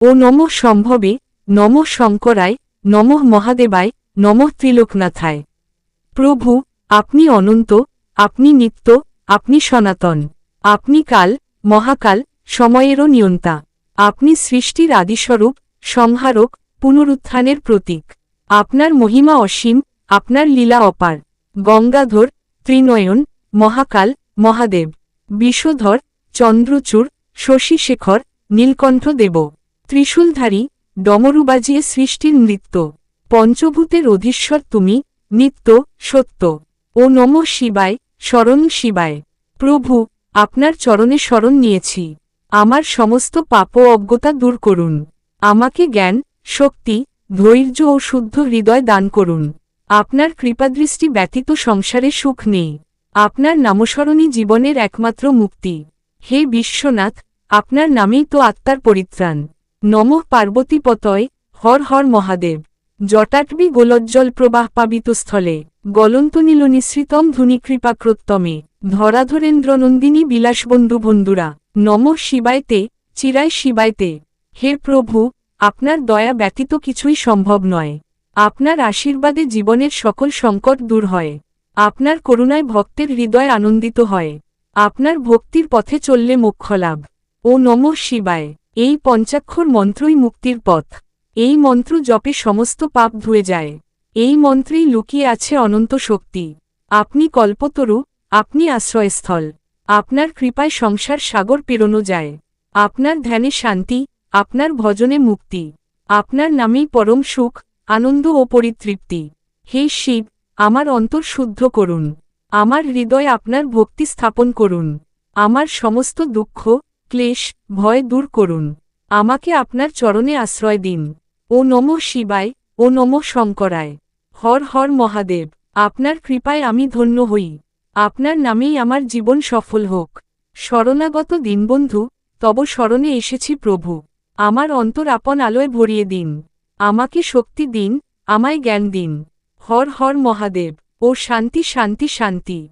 ও নম সম্ভবে, নম শঙ্করায়, নমঃ মহাদেবায়, নমঃ ত্রিলোকনাথায়। প্রভু, আপনি অনন্ত, আপনি নিত্য, আপনি সনাতন, আপনি কাল, মহাকাল, সময়েরও নিয়ন্তা, আপনি সৃষ্টির আদিস্বরূপ, সংহারক, পুনরুত্থানের প্রতীক, আপনার মহিমা অসীম, আপনার লীলা অপার, গঙ্গাধর, ত্রিনয়ন, মহাকাল, মহাদেব, বিষধর, চন্দ্রচূড়, শশীশেখর, নীলকণ্ঠ দেব। ত্রিশূলধারী ডমরু বাজিয়ে সৃষ্টির নৃত্য। পঞ্চভূতের অধীশ্বর তুমি, নিত্য, সত্য। ও নম শিবায়, শরণ শিবায়। প্রভু, আপনার চরণে শরণ নিয়েছি। আমার সমস্ত পাপ ও অজ্ঞতা দূর করুন। আমাকে জ্ঞান, শক্তি, ধৈর্য ও শুদ্ধ হৃদয় দান করুন। আপনার কৃপাদৃষ্টি ব্যতীত সংসারে সুখ নেই। আপনার নামস্মরণই জীবনের একমাত্র মুক্তি। হে বিশ্বনাথ, আপনার নামেই তো আত্মার পরিত্রাণ। নমঃ পার্বতীপতয় হর হর মহাদেব। জটাটবি গোলজ্জল প্রবাহ পাবিত স্থলে। গলন্ত নীল নিঃসৃতম ধুনিকৃপাক্রোত্তমে ধরাধরেন্দ্রনন্দিনী বিলাসবন্ধু বন্ধুরা, নম শিবায়তে, চিরায় শিবায়তে। হে প্রভু, আপনার দয়া ব্যতীত কিছুই সম্ভব নয়। আপনার আশীর্বাদে জীবনের সকল সংকট দূর হয়। আপনার করুণায় ভক্তের হৃদয় আনন্দিত হয়। আপনার ভক্তির পথে চললে মোক্ষলাভ ও নম শিবায়। এই পঞ্চাক্ষর মন্ত্রই মুক্তির পথ। এই মন্ত্র জপে সমস্ত পাপ ধুয়ে যায়। এই মন্ত্রেই লুকিয়ে আছে অনন্ত শক্তি। আপনি কল্পতরু, আপনি আশ্রয়স্থল। আপনার কৃপায় সংসার সাগর পেরোনো যায়। আপনার ধ্যানে শান্তি, আপনার ভজনে মুক্তি। আপনার নামেই পরম সুখ, আনন্দ ও পরিতৃপ্তি। হে শিব, আমার অন্তর শুদ্ধ করুন। আমার হৃদয় আপনার ভক্তি স্থাপন করুন। আমার সমস্ত দুঃখ ক্লেশ, ভয় দূর করুন। আমাকে আপনার চরণে আশ্রয় দিন। ও নম শিবায়, ও নম শঙ্করায়। হর হর মহাদেব, আপনার কৃপায় আমি ধন্য হই। আপনার নামেই আমার জীবন সফল হোক। শরণাগত দিনবন্ধু, তব স্মরণে এসেছি প্রভু। আমার অন্তর আপন আলোয় ভরিয়ে দিন। আমাকে শক্তি দিন, আমায় জ্ঞান দিন। হর হর মহাদেব, ও শান্তি শান্তি শান্তি।